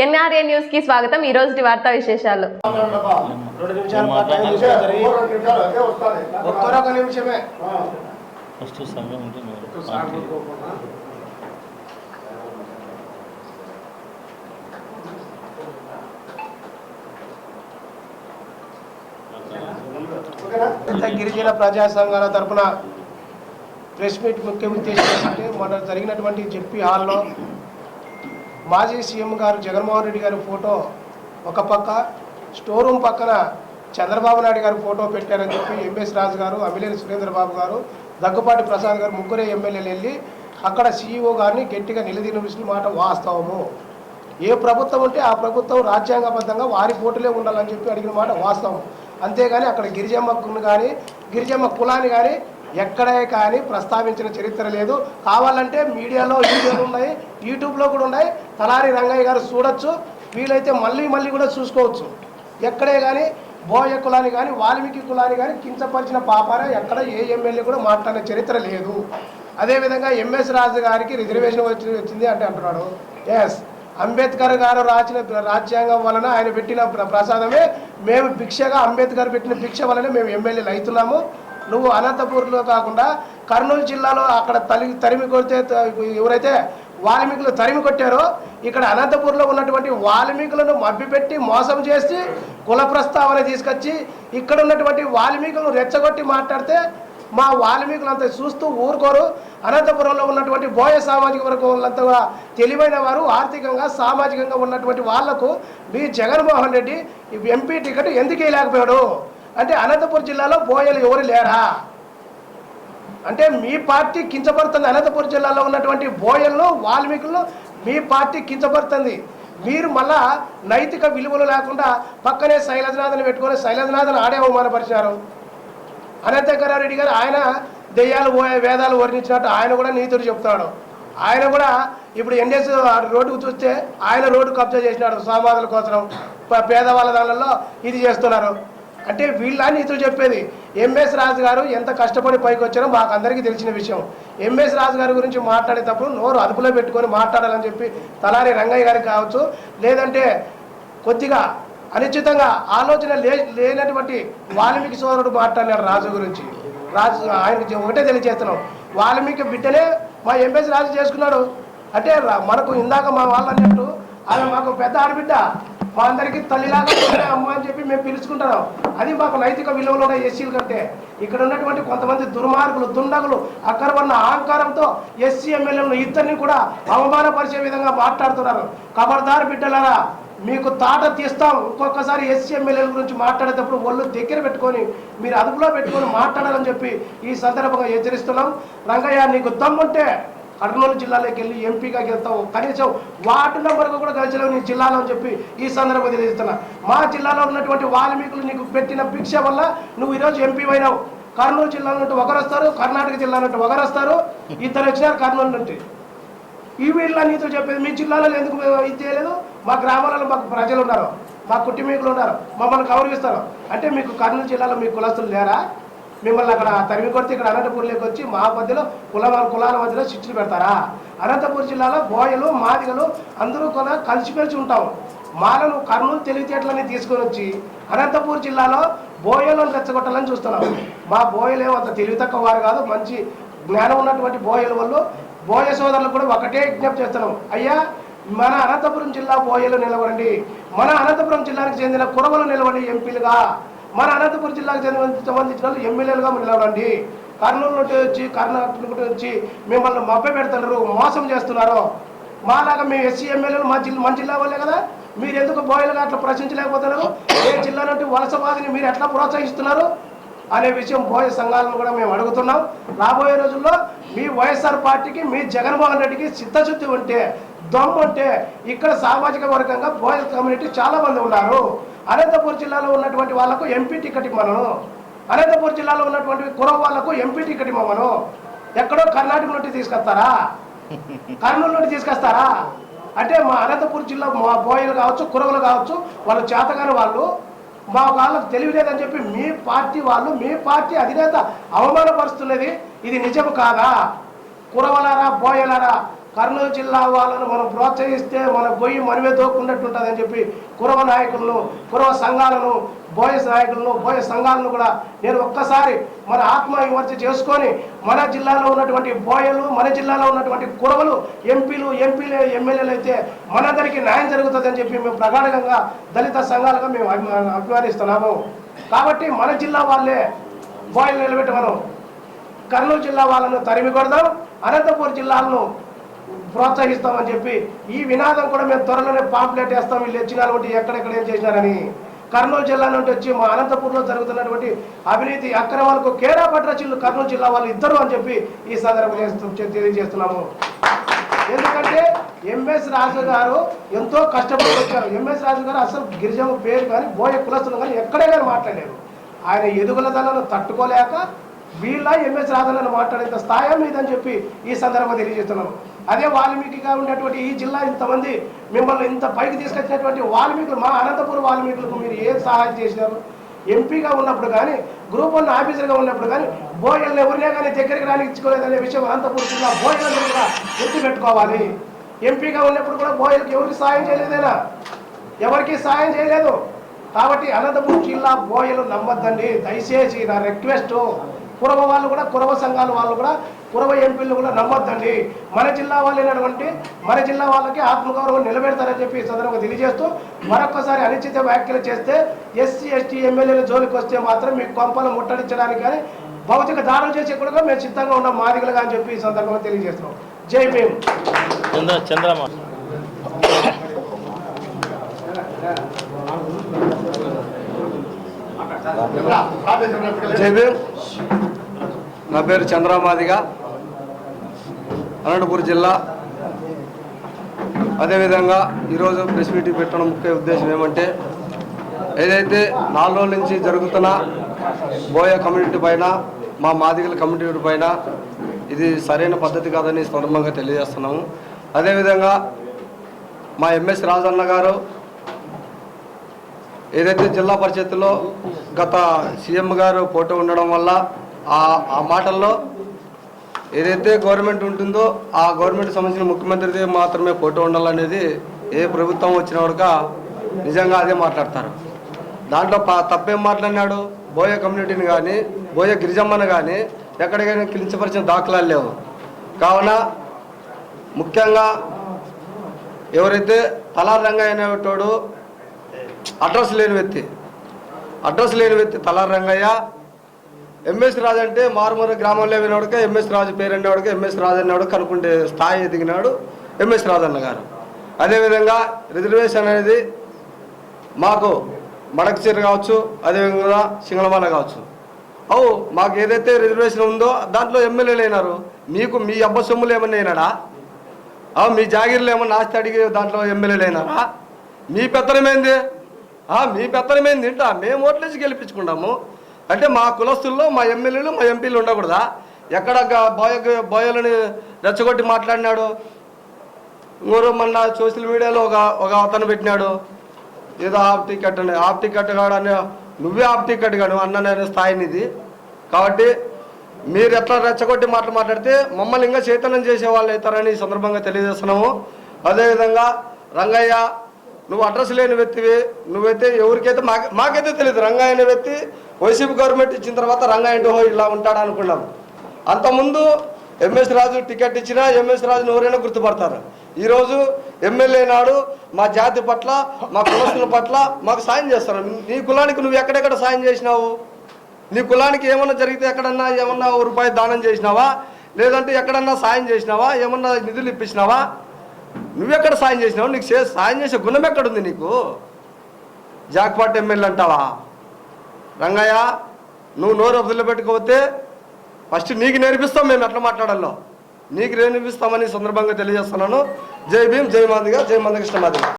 NRA న్యూస్కి స్వాగతం. ఈ రోజు వార్తా విశేషాలు. గిరిజన ప్రజా సంఘాల తరపున ప్రెస్ మీట్ ముఖ్య ఉద్దేశం ఏంటంటే మొన్న జరిగినటువంటి జెడ్పీ హాల్లో మాజీ సీఎం గారు జగన్మోహన్ రెడ్డి గారి ఫోటో ఒక పక్క స్టోర్ రూమ్ పక్కన చంద్రబాబు నాయుడు గారి ఫోటో పెట్టారని చెప్పి ఎంఎస్ రాజు గారు అభిలేని సురేంద్రబాబు గారు దగ్గుపాటి ప్రసాద్ గారు ముగ్గురే ఎమ్మెల్యేలు వెళ్ళి అక్కడ సీఈఓ గారిని గట్టిగా నిలదీన మాట వాస్తవము. ఏ ప్రభుత్వం ఉంటే ఆ ప్రభుత్వం రాజ్యాంగబద్ధంగా వారి పోటీలే ఉండాలని చెప్పి అడిగిన మాట వాస్తవం. అంతేగాని అక్కడ గిరిజమ్మ కానీ గిరిజమ్మ కులాన్ని కానీ ఎక్కడే కానీ ప్రస్తావించిన చరిత్ర లేదు. కావాలంటే మీడియాలో వీడియోలు ఉన్నాయి యూట్యూబ్లో కూడా ఉన్నాయి. తలారి రంగయ్య గారు చూడొచ్చు. వీలైతే మళ్ళీ మళ్ళీ కూడా చూసుకోవచ్చు. ఎక్కడే కానీ బోయ కులాన్ని కానీ వాల్మీకి కులాన్ని కానీ కించపరిచిన పాపాన ఎక్కడ ఏ ఎమ్మెల్యే కూడా మాట్లాడిన చరిత్ర లేదు. అదేవిధంగా ఎంఎస్ రాజు గారికి రిజర్వేషన్ వచ్చి వచ్చింది అంటే అంటున్నాడు. ఎస్ అంబేద్కర్ గారు రాసిన రాజ్యాంగం వలన ఆయన పెట్టిన ప్ర- ప్రసాదమే. మేము భిక్షగా అంబేద్కర్ పెట్టిన భిక్ష వలన మేము ఎమ్మెల్యేలు అవుతున్నాము. నువ్వు అనంతపూర్లో కాకుండా కర్నూలు జిల్లాలో అక్కడ తలి తరిమి కొడితే ఎవరైతే వాల్మీకులు తరిమి కొట్టారో ఇక్కడ అనంతపూర్లో ఉన్నటువంటి వాల్మీకులను మభ్యపెట్టి మోసం చేసి కుల ప్రస్తావన తీసుకొచ్చి ఇక్కడ ఉన్నటువంటి వాల్మీకులను రెచ్చగొట్టి మాట్లాడితే మా వాల్మీకులంతా చూస్తూ ఊరుకోరు. అనంతపురంలో ఉన్నటువంటి బోయ సామాజిక వర్గం వాళ్ళంతా తెలివైన వారు ఆర్థికంగా సామాజికంగా ఉన్నటువంటి వాళ్ళకు మీ జగన్మోహన్ రెడ్డి ఎంపీ టికెట్ ఎందుకు వేయలేకపోయాడు అంటే అనంతపురం జిల్లాలో బోయలు ఎవరు లేరా? అంటే మీ పార్టీ కించబడుతుంది అనంతపురం జిల్లాలో ఉన్నటువంటి బోయలను వాల్మీకులను మీ పార్టీ కించబడుతుంది మీరు మళ్ళా నైతిక విలువలు లేకుండా పక్కనే శైలజనాథన్ పెట్టుకొని శైలజనాథన్ ఆడే అవమానపరిచారు. అనంతకరారెడ్డి గారు ఆయన దెయ్యాలు పోయే వేదాలు వర్ణించినట్టు ఆయన కూడా నీతుడు చెప్తాడు. ఆయన కూడా ఇప్పుడు ఎన్ఎస్ రోడ్డుకు చూస్తే ఆయన రోడ్డు కబ్జా చేసినాడు సమాధుల కోసం పేదవాళ్ళ దానిలో ఇది చేస్తున్నారు. అంటే వీళ్ళని ఇతరులు చెప్పేది ఎంఎస్ రాజు గారు ఎంత కష్టపడి పైకి వచ్చారో మాకు అందరికీ తెలిసిన విషయం. ఎంఎస్ రాజు గారి గురించి మాట్లాడేటప్పుడు నోరు అదుపులో పెట్టుకొని మాట్లాడాలని చెప్పి తలారి రంగయ్య గారికి కావచ్చు లేదంటే కొద్దిగా అనిశ్చితంగా ఆలోచన లే లేనటువంటి వాల్మీకి సోదరుడు మాట్లాడినాడు రాజు గురించి. రాజు ఆయనకి ఒకటే తెలియజేస్తున్నాం వాల్మీకి బిడ్డనే మా ఎంఎస్ రాజు చేసుకున్నాడు. అంటే రా- మనకు ఇందాక మా వాళ్ళు అన్నట్టు ఆమె మాకు పెద్ద ఆడబిడ్డ. మా అందరికీ తల్లిలాగా అమ్మ అని చెప్పి మేము పిలుచుకుంటున్నాం అది మాకు నైతిక విలువలు ఉన్న ఎస్సీలు కంటే. ఇక్కడ ఉన్నటువంటి కొంతమంది దుర్మార్గులు దుండగులు అక్కడ ఉన్న అహంకారంతో ఎస్సీ ఎమ్మెల్యేలను ఇద్దరిని కూడా అవమానపరిచే విధంగా మాట్లాడుతున్నారు. ఖబర్దార్ బిడ్డలారా మీకు తాట తీస్తాం. ఇంకొకసారి ఎస్సీ ఎమ్మెల్యేల గురించి మాట్లాడేటప్పుడు ఒళ్ళు దగ్గర పెట్టుకొని మీరు అదుపులో పెట్టుకొని మాట్లాడాలని చెప్పి ఈ సందర్భంగా హెచ్చరిస్తున్నాం. రంగయ్య నీకు దమ్ముంటే కర్నూలు జిల్లాలోకి వెళ్ళి ఎంపీగా గెలుతావు. కనీసం వార్డు వరకు కూడా గెలిచలేవు నీ జిల్లాలో అని చెప్పి ఈ సందర్భంగా తెలియజేస్తున్నా. మా జిల్లాలో ఉన్నటువంటి వాల్మీకులు నీకు పెట్టిన భిక్ష వల్ల నువ్వు ఈరోజు ఎంపీ అయినావు. కర్నూలు జిల్లా నుండి ఒకరు వస్తారు కర్ణాటక జిల్లా నుండి ఒకరు వస్తారు ఇద్దరు వచ్చినారు కర్నూలు నుండి. ఈ వీళ్ళ నీతో చెప్పేది మీ జిల్లాలో ఎందుకు ఇది చేయలేదు? మా గ్రామాలలో మాకు ప్రజలు ఉన్నారు మా కుటుంబీకులు ఉన్నారు మమ్మల్ని గౌరవిస్తారు. అంటే మీకు కర్నూలు జిల్లాలో మీ కులస్తులు లేరా? మిమ్మల్ని అక్కడ తరిమి కొడితే ఇక్కడ అనంతపూర్లోకి వచ్చి మా మధ్యలో కుల కులాల మధ్యలో శిక్షలు పెడతారా? అనంతపూర్ జిల్లాలో బోయలు మాదిగలు అందరూ కూడా కలిసిమెలిసి ఉంటాం. మాలను కర్నూలు తెలివితేటలని తీసుకొని వచ్చి అనంతపూర్ జిల్లాలో బోయలను రెచ్చగొట్టాలని చూస్తున్నాం. మా బోయలు ఏమో అంత తెలివి తక్కువ వారు కాదు మంచి జ్ఞానం ఉన్నటువంటి బోయల వాళ్ళు. బోయ సోదరులకు కూడా ఒకటే విజ్ఞప్తి చేస్తున్నాం. అయ్యా మన అనంతపురం జిల్లా బోయలు నిలవండి మన అనంతపురం జిల్లాకు చెందిన కురవలు నిలవండి ఎంపీలుగా మన అనంతపురం జిల్లాకు చెందిన సంబంధించిన వాళ్ళు ఎమ్మెల్యేలుగా నిలవండి కర్నూలు నుండి వచ్చి కర్ణాటక వచ్చి మిమ్మల్ని మభ్య పెడతారు మోసం చేస్తున్నారు. మాలాగా మేము ఎస్సీ ఎమ్మెల్యేలు మా జిల్లా మన జిల్లా వాళ్ళే కదా? మీరు ఎందుకు బోయలుగా అట్లా ప్రశ్నించలేకపోతున్నారు? ఏ జిల్లా నుండి వలసవాదిని మీరు ఎట్లా ప్రోత్సహిస్తున్నారు? అనే విషయం బోయ సంఘాలను కూడా మేము అడుగుతున్నాం. రాబోయే రోజుల్లో మీ వైఎస్ఆర్ పార్టీకి మీ జగన్మోహన్ రెడ్డికి సిద్ధశుద్ధి ఉంటే దమ్ము ఉంటే ఇక్కడ సామాజిక వర్గంగా బోయ కమ్యూనిటీ చాలా మంది ఉన్నారు. అనంతపూర్ జిల్లాలో ఉన్నటువంటి వాళ్ళకు ఎంపీ టికెట్ ఇవ్వను అనంతపూర్ జిల్లాలో ఉన్నటువంటి కురవ వాళ్ళకు ఎంపీ టికెట్ ఇవ్వమను ఎక్కడో కర్ణాటక నుండి తీసుకొస్తారా? కర్నూలు నుండి తీసుకొస్తారా? అంటే మా అనంతపూర్ జిల్లా మా బోయలు కావచ్చు కురవలు కావచ్చు వాళ్ళు చేతగాని వాళ్ళు మా వాళ్ళకు తెలియలేదని చెప్పి మీ పార్టీ వాళ్ళు మీ పార్టీ అధినేత అవమానపరుస్తున్నది. ఇది నిజం కాదా? కురవలారా బోయలారా కర్నూలు జిల్లా వాళ్ళను మనం ప్రోత్సహిస్తే మన గొయ్యి మనమే దోక్కున్నట్టు ఉంటుందని చెప్పి కురవ నాయకులను కురవ సంఘాలను బోయస్ నాయకులను బోయ సంఘాలను కూడా నేను ఒక్కసారి మన ఆత్మ విమర్శ చేసుకొని మన జిల్లాలో ఉన్నటువంటి బోయలు మన జిల్లాలో ఉన్నటువంటి కురవలు ఎంపీలు ఎంపీలు ఎమ్మెల్యేలు అయితే మనందరికీ న్యాయం జరుగుతుందని చెప్పి మేము ప్రగాఢంగా దళిత సంఘాలుగా మేము అభిమా- అభిమానిస్తున్నాము. కాబట్టి మన జిల్లా వాళ్ళే బోయలు నిలబెట్టి మనం కర్నూలు జిల్లా వాళ్ళను తరిమి కొడదాం అనంతపూర్ జిల్లాలను ప్రోత్సహిస్తామని చెప్పి ఈ వినాదం కూడా మేము త్వరలోనే పాంప్లెట్ వేస్తాం. వీళ్ళు వచ్చిన ఒకటి ఎక్కడెక్కడ ఏం చేసినారని. కర్నూలు జిల్లా నుండి వచ్చి మా అనంతపూర్లో జరుగుతున్నటువంటి అవినీతి అక్రమాలకు కేరా పట్రచిల్లు కర్నూలు జిల్లా వాళ్ళు ఇద్దరు అని చెప్పి ఈ సందర్భంగా తెలియజేస్తున్నాము. ఎందుకంటే ఎంఎస్ రాజు గారు ఎంతో కష్టపడి వచ్చారు. ఎంఎస్ రాజు గారు అసలు గిరిజన పేరు కానీ బోయ కులస్తులు కానీ ఎక్కడే కానీ మాట్లాడారు ఆయన ఎదుగులదలను తట్టుకోలేక వీళ్ళ ఎంఎస్ రాధలను మాట్లాడేంత స్థాయి మీదని చెప్పి ఈ సందర్భంగా తెలియజేస్తున్నాను అదే వాల్మీకిగా ఉండేటువంటి ఈ జిల్లా ఇంతమంది మిమ్మల్ని ఇంత పైకి తీసుకొచ్చినటువంటి వాల్మీకులు మా అనంతపురం వాల్మీకులకు మీరు ఏం సహాయం చేసినారు ఎంపీగా ఉన్నప్పుడు కానీ గ్రూప్ వన్ ఆఫీసర్గా ఉన్నప్పుడు కానీ బోయల్ని ఎవరినే కానీ దగ్గరికి రానిచ్చుకోలేదనే విషయం అనంతపురం జిల్లా బోయలను కూడా గుర్తుపెట్టుకోవాలి. ఎంపీగా ఉన్నప్పుడు కూడా బోయలకు ఎవరికి సాయం చేయలేదేనా? ఎవరికి సాయం చేయలేదు. కాబట్టి అనంతపురం జిల్లా బోయలు నమ్మద్దండి. దయచేసి నా రిక్వెస్ట్ కురవ వాళ్ళు కూడా కురవ సంఘాల వాళ్ళు కూడా కురవ ఎంపీలు కూడా నమ్మొద్దండి. మన జిల్లా వాళ్ళైనటువంటి మన జిల్లా వాళ్ళకి ఆత్మగౌరవం నిలబెడతారని చెప్పి సందర్భంగా తెలియజేస్తూ మరొకసారి అనిశ్చిత వ్యాఖ్యలు చేస్తే ఎస్సీ ఎస్టీ ఎమ్మెల్యేల జోలికి వస్తే మాత్రం మీ కొంపలు ముట్టడించడానికి కానీ భౌతిక దాడులు చేసే కూడా మేము సిద్ధంగా ఉన్నాం మాదిగలుగా అని చెప్పి ఈ సందర్భంగా తెలియజేస్తున్నాం. జై భీమ్. చంద్ర చంద్రమా జై నా పేరు చంద్రమాదిగా. అనంతపురం జిల్లా. అదేవిధంగా ఈరోజు ప్రెస్ మీటింగ్ పెట్టడం ముఖ్య ఉద్దేశం ఏమంటే ఏదైతే నాలుగు రోజుల నుంచి జరుగుతున్న బోయ కమ్యూనిటీ పైన మా మాదిగల కమ్యూనిటీ పైన ఇది సరైన పద్ధతి కాదని సందర్భంగా తెలియజేస్తున్నాము. అదేవిధంగా మా ఎంఎస్ రాజన్న గారు ఏదైతే జిల్లా పరిషత్తులో గత సీఎం గారు ఫోటో ఉండడం వల్ల ఆ ఆ మాటల్లో ఏదైతే గవర్నమెంట్ ఉంటుందో ఆ గవర్నమెంట్ సంబంధించిన ముఖ్యమంత్రిది మాత్రమే ఫోటో ఉండాలనేది ఏ ప్రభుత్వం వచ్చినవాడుక నిజంగా అదే మాట్లాడతారు. దాంట్లో తప్పేం మాట్లాడినాడు? బోయ కమ్యూనిటీని కానీ బోయ గిరిజమ్మను కానీ ఎక్కడికైనా కిలించపరిచిన దాఖలాలు లేవు. కావున ముఖ్యంగా ఎవరైతే తలారంగా అయినటోడు అనేటోడు అడ్రస్ లేని వ్యక్తి. అడ్రస్ లేని వ్యక్తి తలారి రంగయ్య. ఎంఎస్ రాజు అంటే మారుమూర గ్రామంలో వినవాడుక ఎంఎస్ రాజు పేరు అనేవాడికి ఎంఎస్ రాజు అనేవాడు కనుక్కుంటే స్థాయి ఎదిగినాడు ఎంఎస్ రాజు అన్న గారు. అదేవిధంగా రిజర్వేషన్ అనేది మాకు మడకచీర కావచ్చు అదేవిధంగా సింగళమాల కావచ్చు. అవు మాకు ఏదైతే రిజర్వేషన్ ఉందో దాంట్లో ఎమ్మెల్యేలు అయినారు మీకు మీ అబ్బ సొమ్ములు ఏమన్నా అయినాడా? ఆ, మీ జాగీర్లు ఏమన్నా ఆస్తి అడిగి దాంట్లో ఎమ్మెల్యేలు అయినారా? మీ పెత్తనమేంది? మీ పెత్తనమేంది తింటా మేము ఓట్లేసి గెలిపించుకుంటాము. అంటే మా కులస్తుల్లో మా ఎమ్మెల్యేలు మా ఎంపీలు ఉండకూడదా? ఎక్కడ బోయ బోయలని రెచ్చగొట్టి మాట్లాడినాడు? ఊరు మొన్న సోషల్ మీడియాలో ఒక ఒక అతను పెట్టినాడు. ఏదో ఆఫ్ టికెట్ అని ఆఫ్ టికెట్ కాడని నువ్వే ఆఫ్ టికెట్ కాడు అన్న నేను స్థాయినిది కాబట్టి మీరు ఎట్లా రెచ్చగొట్టి మాటలు మాట్లాడితే మమ్మల్ని ఇంకా చైతన్యం చేసే వాళ్ళు అవుతారని ఈ సందర్భంగా తెలియజేస్తున్నాము. అదేవిధంగా రంగయ్య నువ్వు అడ్రస్ లేని వ్యక్తివి. నువ్వైతే ఎవరికైతే మాకు మాకైతే తెలియదు రంగయ్య అనే వ్యక్తి వైసీపీ గవర్నమెంట్ ఇచ్చిన తర్వాత రంగయ్య అంటే ఇలా ఉంటాడు అనుకున్నాము అంతకుముందు ఎంఎస్ రాజు టికెట్ ఇచ్చినా ఎంఎస్ రాజును ఎవరైనా గుర్తుపడతారు. ఈరోజు ఎమ్మెల్యే నాడు మా జాతి పట్ల మా కులస్తుల పట్ల మాకు సాయం చేస్తారు. నీ కులానికి నువ్వు ఎక్కడెక్కడ సాయం చేసినావు? నీ కులానికి ఏమన్నా జరిగితే ఎక్కడన్నా ఏమన్నా ఓ రూపాయి దానం చేసినావా? లేదంటే ఎక్కడన్నా సాయం చేసినావా? ఏమన్నా నిధులు ఇప్పించినావా? నువ్వెక్కడ సాయం చేసినావు? నీకు సాయం చేసే గుణం ఎక్కడుంది నీకు? జాక్పాట్ ఎమ్మెల్యే అంటావా? రంగయ్య నువ్వు నోరు అబ్దుల్లో పెట్టుకోతే ఫస్ట్ నీకు నేర్పిస్తాం మేము ఎట్లా మాట్లాడాలో. నీకు నేర్పిస్తామని సందర్భంగా తెలియజేస్తున్నాను. జై భీమ్ జై మాదిగా జై మందకృష్ణ మాదిగా.